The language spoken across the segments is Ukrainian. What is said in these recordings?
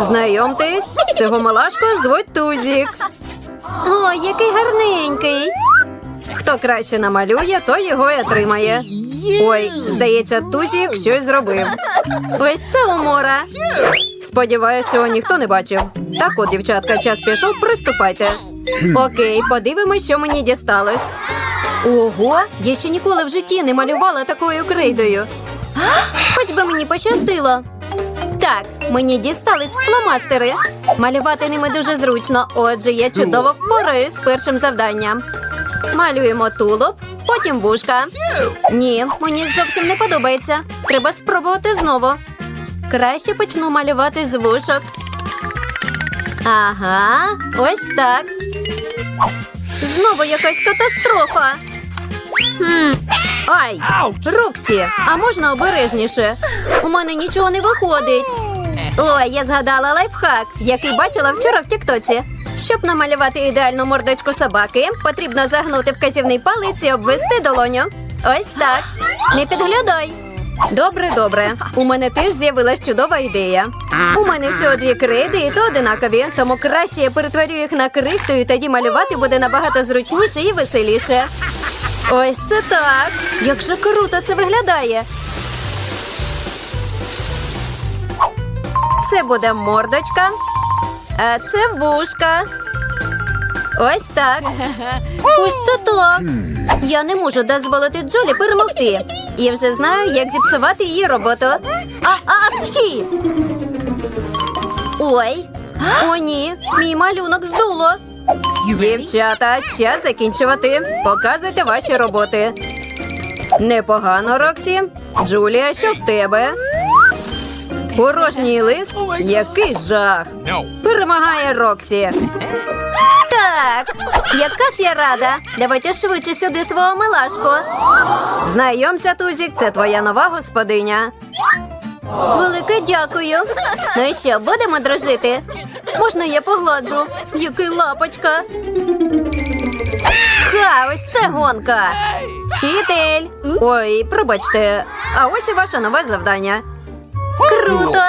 Знайомтесь, цього малашку звуть Тузік. О, який гарненький. Хто краще намалює, той його й отримає. Ой, здається, Тузік щось зробив. Ось це умора. Сподіваюсь, цього ніхто не бачив. Так от, дівчатка, час пішов, приступайте. Окей, подивимось, що мені дісталось. Ого, я ще ніколи в житті не малювала такою крейдою. Хоч би мені пощастило. Так, мені дістались фломастери. Малювати ними дуже зручно, отже, я чудово впораюсь з першим завданням. Малюємо тулуб, потім вушка. Ні, мені зовсім не подобається. Треба спробувати знову. Краще почну малювати з вушок. Ага, ось так. Знову якась катастрофа. Хм. Ай! Роксі, а можна обережніше? У мене нічого не виходить. Ой, я згадала лайфхак, який бачила вчора в Тіктоці. Щоб намалювати ідеальну мордочку собаки, потрібно загнути вказівний палець і обвести долоню. Ось так. Не підглядай. Добре, добре. У мене теж з'явилась чудова ідея. У мене всього дві крейди, і то одинакові, тому краще я перетворю їх на крихту, і тоді малювати буде набагато зручніше і веселіше. Ось це так. Як же круто це виглядає. Це буде мордочка, а це вушка. Ось так. Ось це так. Я не можу дозволити Джолі перемогти. Я вже знаю, як зіпсувати її роботу. А, а, апчки! Ой. О, ні, мій малюнок здуло. Дівчата, час закінчувати. Показуйте ваші роботи. Непогано, Роксі. Джулія, що в тебе? Порожній лист? Який жах. Перемагає Роксі. Так, яка ж я рада. Давайте швидше сюди свого милашку. Знайомся, Тузік, це твоя нова господиня. Велике дякую. Ну і що, будемо дружити? Можна я погладжу? Який лапочка. Ха, ось це гонка. Вчитель. Ой, пробачте. А ось і ваше нове завдання. Круто.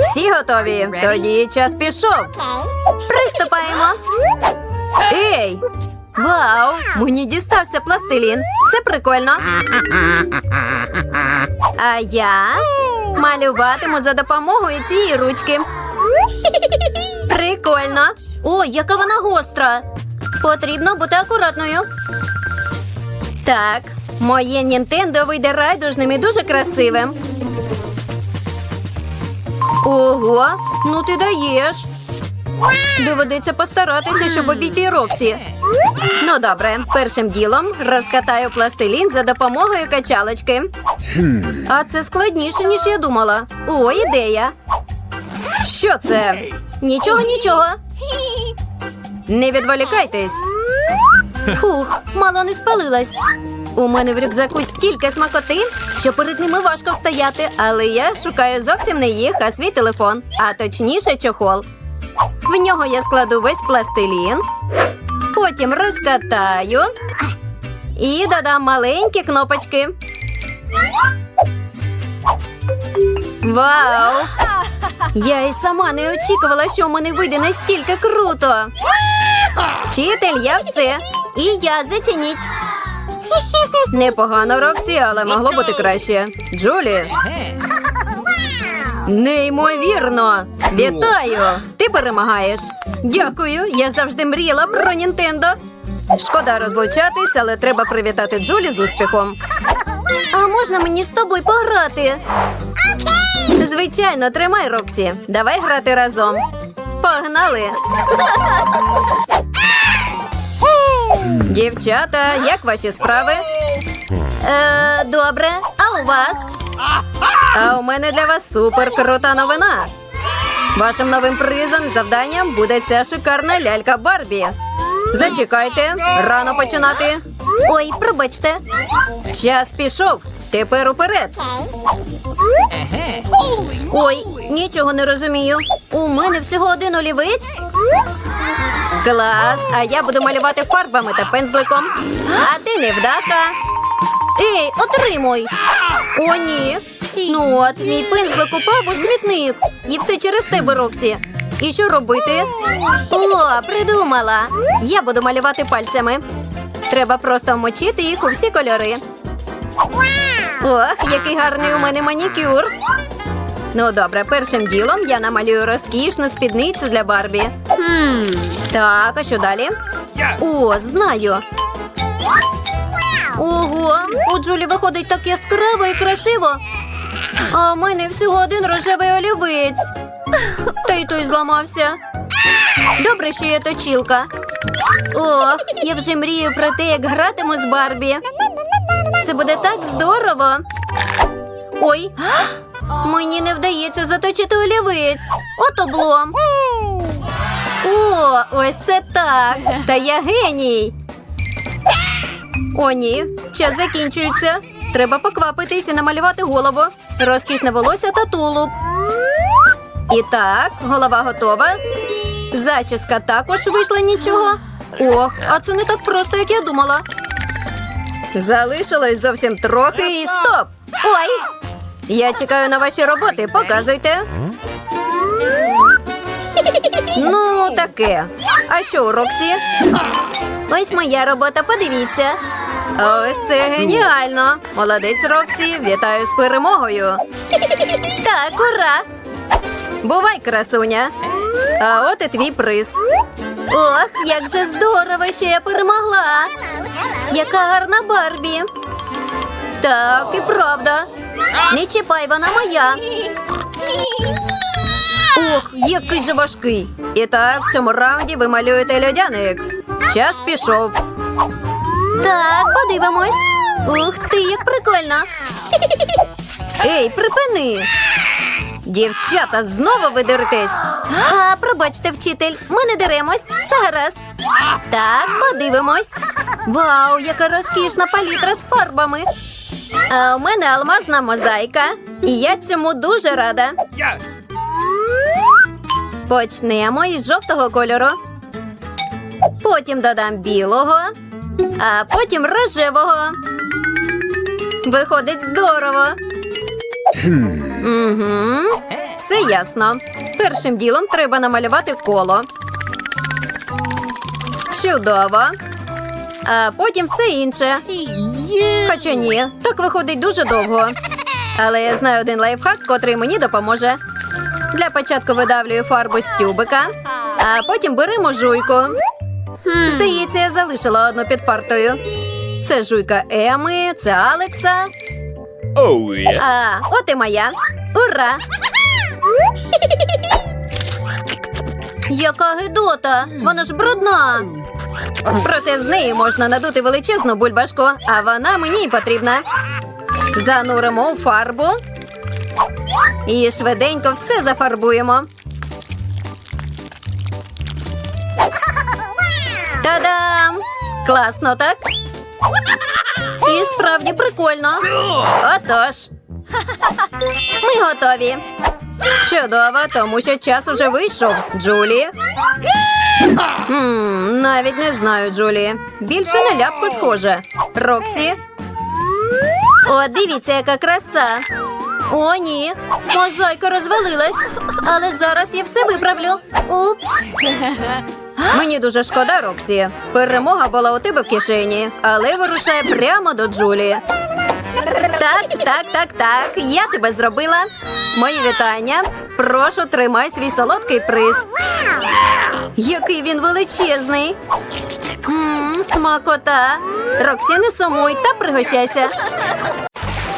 Всі готові? Тоді час пішов. Приступаємо. Ей! Вау! Мені дістався пластилін. Це прикольно. А я малюватиму за допомогою цієї ручки. Прикольно. Ой, яка вона гостра. Потрібно бути акуратною. Так, моє Нінтендо вийде райдужним і дуже красивим. Ого, ну ти даєш. Доведеться постаратися, щоб обійти Роксі. Ну добре, першим ділом розкатаю пластилін за допомогою качалочки. А це складніше, ніж я думала. О, ідея. Що це? Нічого, нічого. Не відволікайтесь. Хух, мало не спалилась. У мене в рюкзаку стільки смакоти, що перед ними важко встояти, але я шукаю зовсім не їх, а свій телефон, а точніше чохол. В нього я складу весь пластилін, потім розкатаю і додам маленькі кнопочки. Вау! Я і сама не очікувала, що в мене вийде настільки круто. Вчитель, я все. І я зацініть. Непогано, Роксі, але могло бути краще. Джулі. Неймовірно! Вітаю! Ти перемагаєш. Дякую, я завжди мріяла про Нінтендо. Шкода розлучатись, але треба привітати Джулі з успіхом. А можна мені з тобою пограти? Звичайно, тримай, Роксі. Давай грати разом. Погнали! Дівчата, як ваші справи? Е, добре, а у вас? А у мене для вас супер крута новина. Вашим новим призом завданням буде ця шикарна лялька Барбі. Зачекайте, рано починати. Ой, пробачте. Час пішов. Тепер уперед. Ой, нічого не розумію. У мене всього один олівець. Клас, а я буду малювати фарбами та пензликом. А ти невдаха. Ей, отримуй. О, ні. Ну от, мій пензлик упав у смітник. І все через тебе, Роксі. І що робити? О, придумала. Я буду малювати пальцями. Треба просто вмочити їх у всі кольори. Ох, який гарний у мене манікюр. Ну добре, першим ділом я намалюю розкішну спідницю для Барбі. Так, а що далі? О, знаю. Ого, у Джулі виходить так яскраво і красиво. А в мене всього один рожевий олівець. Та й той зламався. Добре, що є точілка. Ох, я вже мрію про те, як гратиму з Барбі. Це буде так здорово. Ой, мені не вдається заточити олівець. От облом. О, ось це так. Та я геній. О, ні, час закінчується. Треба поквапитись і намалювати голову, розкішне волосся та тулуб. І так, голова готова. Зачіска також вийшла нічого. Ох, а це не так просто, як я думала. Залишилось зовсім трохи і стоп! Ой! Я чекаю на ваші роботи, показуйте. Ну, таке. А що у Роксі? Ось моя робота, подивіться. Ось це геніально. Молодець, Роксі. Вітаю з перемогою. Так, ура! Бувай, красуня. А от і твій приз. Ох, як же здорово, що я перемогла. Яка гарна Барбі. Так, і правда. Не чіпай, вона моя. Ох, який же важкий. І так, в цьому раунді ви малюєте льодяник. Час пішов. Так, подивимось. Ух ти, як прикольно. Ей, припини. Дівчата, знову ви деретесь. А, пробачте, вчитель, ми не деремось. Все гаразд. Так, подивимось. Вау, яка розкішна палітра з фарбами. А у мене алмазна мозаїка. І я цьому дуже рада. Yes. Почнемо із жовтого кольору. Потім додам білого, а потім рожевого. Виходить здорово. Угу. Все ясно. Першим ділом треба намалювати коло. Чудово. А потім все інше. Хоча ні, так виходить дуже довго. Але я знаю один лайфхак, котрий мені допоможе. Для початку видавлюю фарбу з тюбика, а потім беремо жуйку. Здається, я залишила одну під партою. Це жуйка Еми, це Алекса. Oh yeah. А, от і моя. Ура! Яка гидота! Вона ж брудна. Проте з неї можна надути величезну бульбашку, а вона мені потрібна. Зануримо у фарбу. І швиденько все зафарбуємо. Та-дам! Класно, так? І справді прикольно. Отож. Ми готові. Чудово, тому що час уже вийшов. Джулі. М, навіть не знаю, Джулі. Більше на ляпку схоже. Роксі. О, дивіться, яка краса. О, ні. Мозаїка розвалилась. Але зараз я все виправлю. Упс. Мені дуже шкода, Роксі. Перемога була у тебе в кишені, але вирушає прямо до Джулі. Так, так, так, так. Я тебе зробила. Мої вітання. Прошу, тримай свій солодкий приз. Який він величезний. Мм, смакота. Роксі, не сумуй та пригощайся.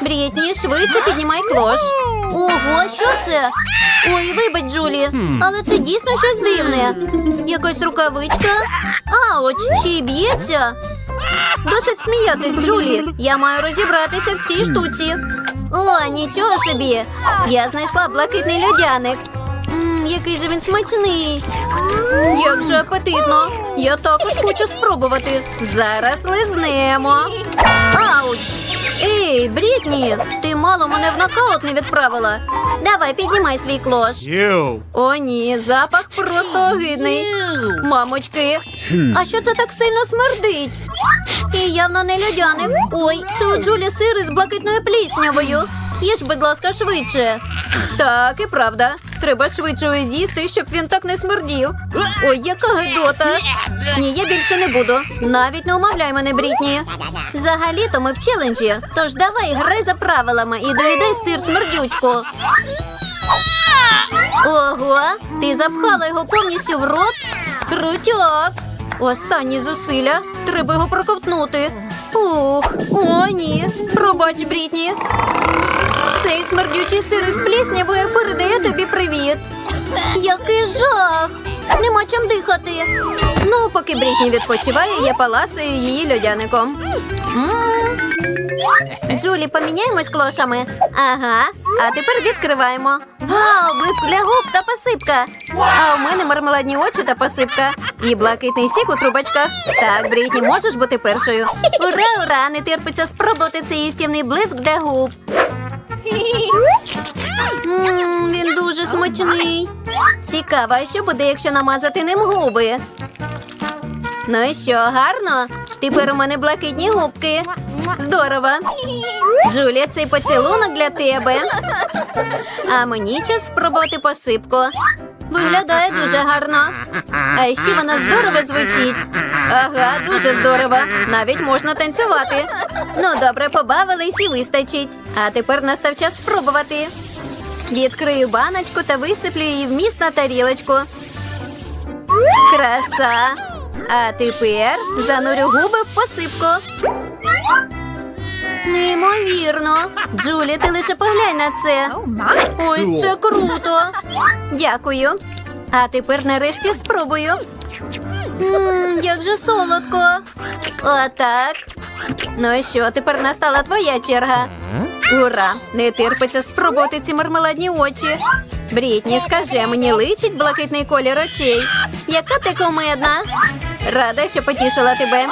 Брітні, швидше піднімай клош. Ого, що це? Ой, вибач, Джулі, але це дійсно щось дивне. Якась рукавичка. Ауч, ще й б'ється. Досить сміятись, Джулі. Я маю розібратися в цій штуці. О, нічого собі. Я знайшла блакитний льодяник. Мм, який же він смачний. Як же апетитно. Я також хочу спробувати. Зараз лизнемо. Ауч! Ей, Брітні, ти мало мене в нокаут не відправила. Давай, піднімай свій клош. О, ні, запах просто огидний. Мамочки, а що це так сильно смердить? І явно не льодяник. Ой, це у Джулі сир із блакитною пліснявою. Їж, будь ласка, швидше. Так, і правда. Треба швидше з'їсти, щоб він так не смердів. Ой, яка гидота. Ні, я більше не буду. Навіть не умовляй мене, Брітні. Взагалі-то ми в челенджі. Тож давай грай за правилами і доїдай сир смердючку. Ого, ти запхала його повністю в рот? Крутяк! Останні зусилля. Треба його проковтнути. Ух, о, ні. Пробач, Брітні. Цей смердючий сир із пліснявою передає тобі привіт. Який жах! Нема чим дихати. Ну, поки Брітні відпочиває, я паласаю її льодяником. М. Джулі, поміняємось клошами. Ага. А тепер відкриваємо. Вау, блиск для губ та посипка. А у мене мармеладні очі та посипка. І блакитний сік у трубочках. Так, Брітні, можеш бути першою. Ура, ура! Не терпиться спробувати цей їстівний блиск для губ. Мм, він дуже смачний. Цікаво, що буде, якщо намазати ним губи? Ну і що, гарно? Тепер у мене блакитні губки. Здорово. Джулія, цей поцілунок для тебе. А мені час спробувати посипку. Виглядає дуже гарно. А ще вона здорово звучить. Ага, дуже здорово. Навіть можна танцювати. Ну, добре, побавились і вистачить. А тепер настав час спробувати. Відкрию баночку та висиплю її вміст на тарілочку. Краса. А тепер занурю губи в посипку. Неймовірно. Джулі, ти лише поглянь на це. Ось це круто. Дякую. А тепер нарешті спробую. Мм, як же солодко. Отак. Ну і що, тепер настала твоя черга. Ура! Не терпиться спробувати ці мармеладні очі. Брітні, скажи, мені личить блакитний колір очей. Яка ти комедна? Рада, що потішила тебе.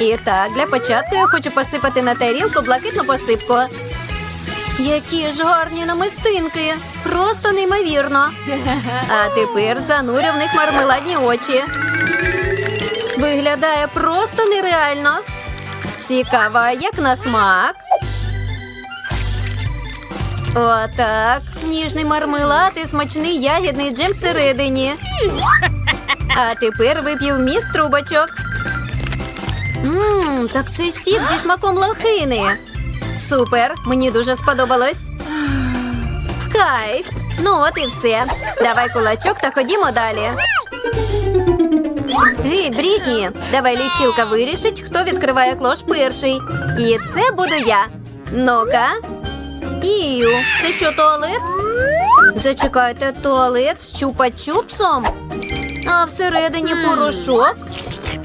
І так, для початку я хочу посипати на тарілку блакитну посипку. Які ж гарні намистинки! Просто неймовірно. А тепер занурю в них мармеладні очі. Виглядає просто нереально. Цікаво, як на смак. Отак. Ніжний мармелад і смачний ягідний джем всередині. А тепер вип'ю вміст трубочок. Ммм, так це сік зі смаком лохини. Супер, мені дуже сподобалось. Кайф. Ну от і все. Давай кулачок та ходімо далі. Гей, Брітні, давай лічилка вирішить, хто відкриває клош перший. І це буду я. Ну-ка. Ію, це що, туалет? Зачекайте, туалет з чупа-чупсом? А всередині порошок?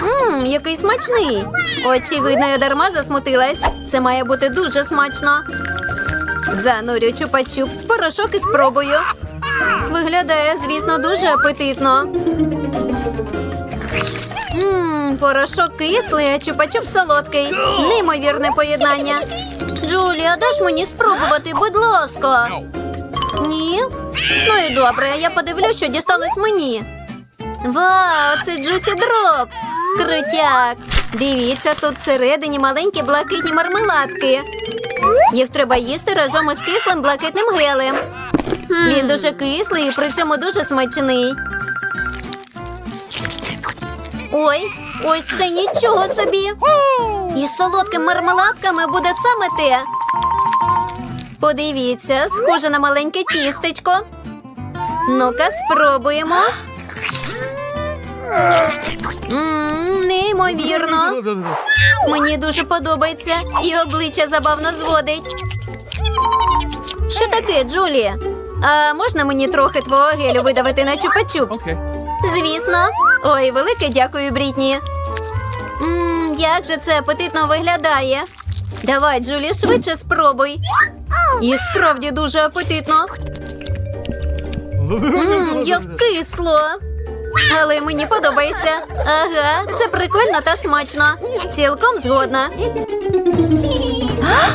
Ммм, який смачний. Очевидно, я дарма засмутилась. Це має бути дуже смачно. Занурю чупа-чупс, порошок і спробую. Виглядає, звісно, дуже апетитно. Ммм, порошок кислий, а чупа-чуп солодкий. Неймовірне поєднання. Джулія, даш мені спробувати, будь ласка. Ні? Ну і добре, я подивлюсь, що дісталось мені. Вау, це Джусі Дроп! Крутяк! Дивіться, тут всередині маленькі блакитні мармеладки. Їх треба їсти разом із кислим блакитним гелем. Він дуже кислий і при цьому дуже смачний. Ой, ось це нічого собі. Із солодкими мармеладками буде саме те. Подивіться, схоже на маленьке тістечко. Ну-ка, спробуємо. Неймовірно. Мені дуже подобається, і обличчя забавно зводить. Що таке, Джулі? А можна мені трохи твого гелю видавити на чупа-чупс? Звісно. Ой, велике дякую, Брітні. Мм, як же це апетитно виглядає. Давай, Джулі, швидше спробуй. І справді дуже апетитно. Мм, як кисло. Але мені подобається. Ага, це прикольно та смачно. Цілком згодна.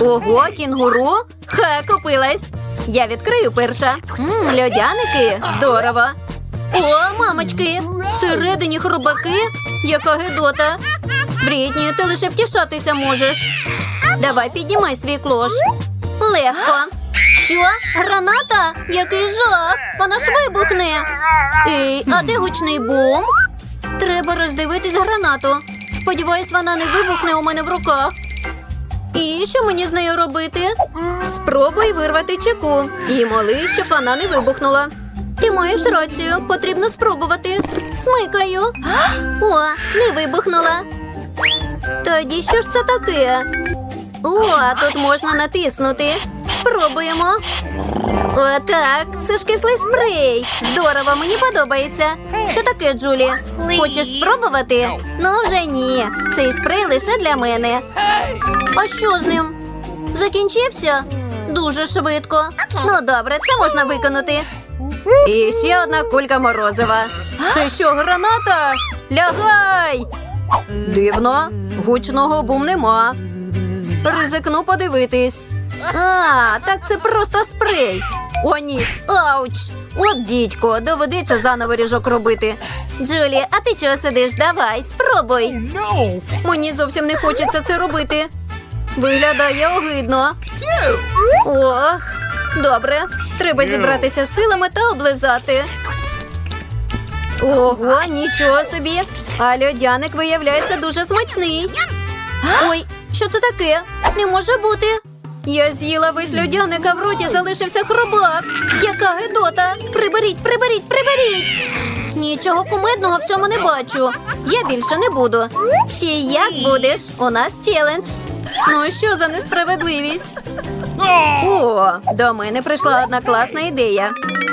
Ого, кінгуру? Ха, купилась. Я відкрию перша. Мм, льодяники. Здорово. О, мамочки, всередині хробаки. Яка гидота. Брітні, ти лише втішатися можеш. Давай піднімай свій клош. Легко. Що? Граната? Який жах! Вона ж вибухне. Ей, а де гучний бум? Треба роздивитись гранату. Сподіваюсь, вона не вибухне у мене в руках. І що мені з нею робити? Спробуй вирвати чеку і моли, щоб вона не вибухнула. Ти маєш рацію, потрібно спробувати. Смикаю. О, не вибухнула. Тоді що ж це таке? О, тут можна натиснути. Спробуємо. Отак, це ж кислий спрей. Здорово, мені подобається. Що таке, Джулі? Хочеш спробувати? Ну вже ні. Цей спрей лише для мене. А що з ним? Закінчився? Дуже швидко. Ну добре, це можна виконати. І ще одна кулька морозива. Це що, граната? Лягай! Дивно, гучного бум нема. Ризикну подивитись. А, так це просто спрей. О, ні, ауч! От дідько, доведеться заново ріжок робити. Джулі, а ти чого сидиш? Давай, спробуй. No! Мені зовсім не хочеться це робити. Виглядає огидно. Ох, добре. Треба зібратися з силами та облизати. Ого, нічого собі. А льодяник виявляється дуже смачний. Ой, що це таке? Не може бути. Я з'їла весь льодяник, а в роті залишився хробак. Яка гидота! Приберіть, приберіть, приберіть! Нічого кумедного в цьому не бачу. Я більше не буду. Ще як будеш? У нас челендж. Ну що за несправедливість? О, до мене прийшла одна класна ідея.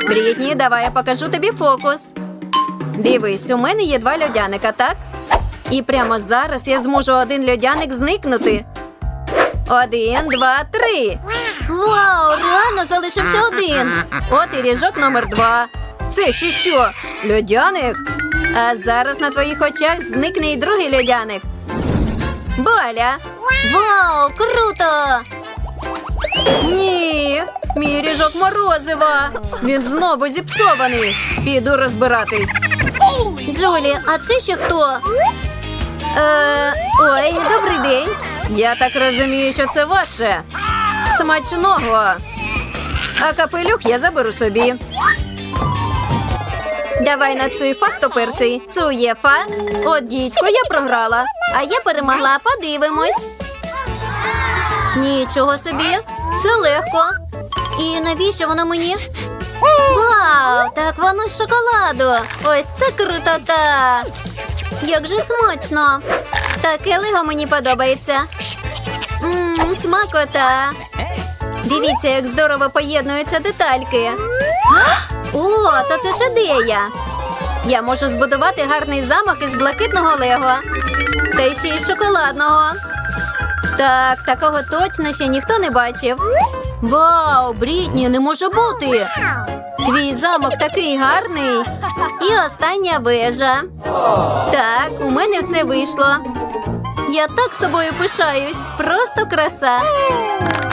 Брітні, давай я покажу тобі фокус. Дивись, у мене є два льодяника, так? І прямо зараз я зможу один льодяник зникнути. Один, два, три. Вау, реально залишився один. От і ріжок номер два. Це ще що? Льодяник? А зараз на твоїх очах зникне і другий льодяник. Боля! Вау, круто! Ні, мій ріжок морозива. Він знову зіпсований. Піду розбиратись. Джулі, а це ще хто? Е, ой, добрий день. Я так розумію, що це ваше. Смачного. А капелюх я заберу собі. Давай на Цуєфа, хто перший. Цуєфа. От дідько, я програла. А я перемогла. Подивимось. Нічого собі. Це легко. І навіщо воно мені? Вау! Так воно з шоколаду. Ось це крутота. Як же смачно. Таке лего мені подобається. Мм, смакота. Дивіться, як здорово поєднуються детальки. О, то це ж ідея. Я можу збудувати гарний замок із блакитного лего. Та ще й шоколадного. Так, такого точно ще ніхто не бачив. Вау, Брітні, не може бути. Твій замок такий гарний. І остання вежа. Так, у мене все вийшло. Я так собою пишаюсь. Просто краса.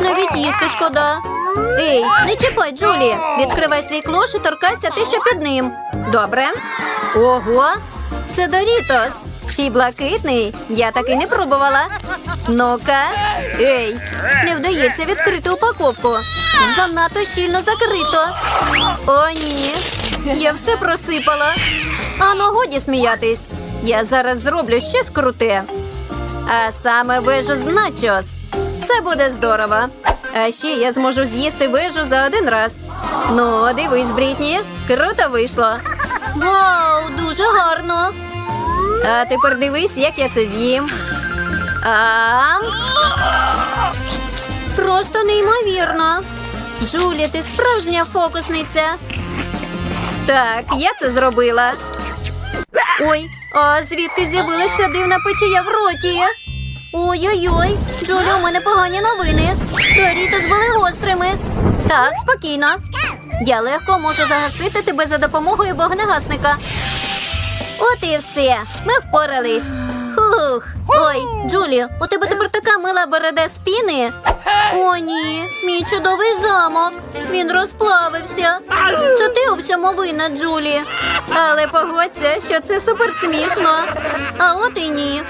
Навіть їсти шкода. Ей, не чіпай, Джулі. Відкривай свій клош і торкайся ти ще під ним. Добре. Ого, це Дорітос. Ще й блакитний. Я таки не пробувала. Ну-ка. Ей, не вдається відкрити упаковку. Занадто щільно закрито. О, ні. Я все просипала. А годі сміятись. Я зараз зроблю щось круте. А саме вежу з начос. Це буде здорово. А ще я зможу з'їсти вежу за один раз. Ну, дивись, Брітні, круто вийшло. Вау, дуже гарно. А тепер дивись, як я це з'їм. Ам. Просто неймовірно. Джулі, ти справжня фокусниця. Так, я це зробила. Ой, а звідки з'явилася дивна печія в роті? Ой-ой-ой, Джулі, у мене погані новини. Дорітос були гострими. Так, спокійно. Я легко можу загасити тебе за допомогою вогнегасника. От і все. Ми впорались. Хух. Ой, Джулі, у тебе тепер така мила береде з піни. О, ні, мій чудовий замок. Він розплавився. Це ти у всьому винна, Джулі. Але погодься, що це супер смішно. А от і ні.